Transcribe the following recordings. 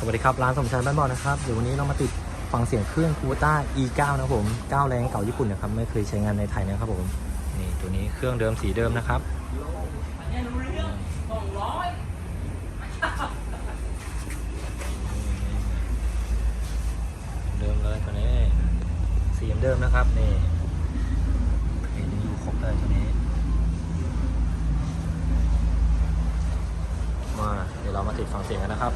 สวัสดีครับ ร้านสมชายบ้านบอลนะครับ เดี๋ยววันนี้เรามาติดฟังเสียงเครื่องคูต้า E9 นะครับผม9แรงเก่าญี่ปุ่นนะครับ ไม่เคยใช้งานในไทยนะครับผม นี่ตัวนี้เครื่องเดิมสีเดิมนะครับเดิมเลยตัวนี้สีเดิมนะครับนี่นี่ยังอยู่ครบเลยตัวนี้มาเดี๋ยวเรามาติดฟังเสียงกันนะครับ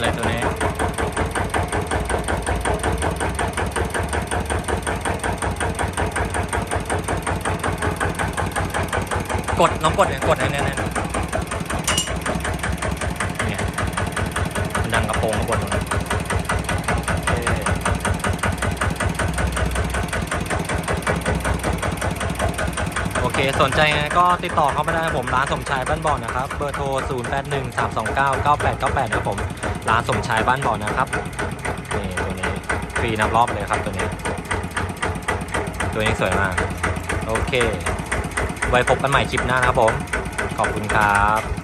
เลยตัวนี้กดลองกดเนี่ยกดให้แน่นๆเนี่ยมันดังกระโปรงข้างบนตรงนั้นโอเค สนใจไงก็ติดต่อเข้ามาได้ผมร้านสมชายบ้านบ่อนะครับ เบอร์โทร 0 8 1 3 2 9 9 8 9 8 ครับผม ร้านสมชายบ้านบ่อนะครับนี่ตัวนี้ฟรีนับรอบเลยครับตัวนี้ ตัวนี้สวยมาก โอเค ไว้พบกันใหม่คลิปหน้านะครับผม ขอบคุณครับ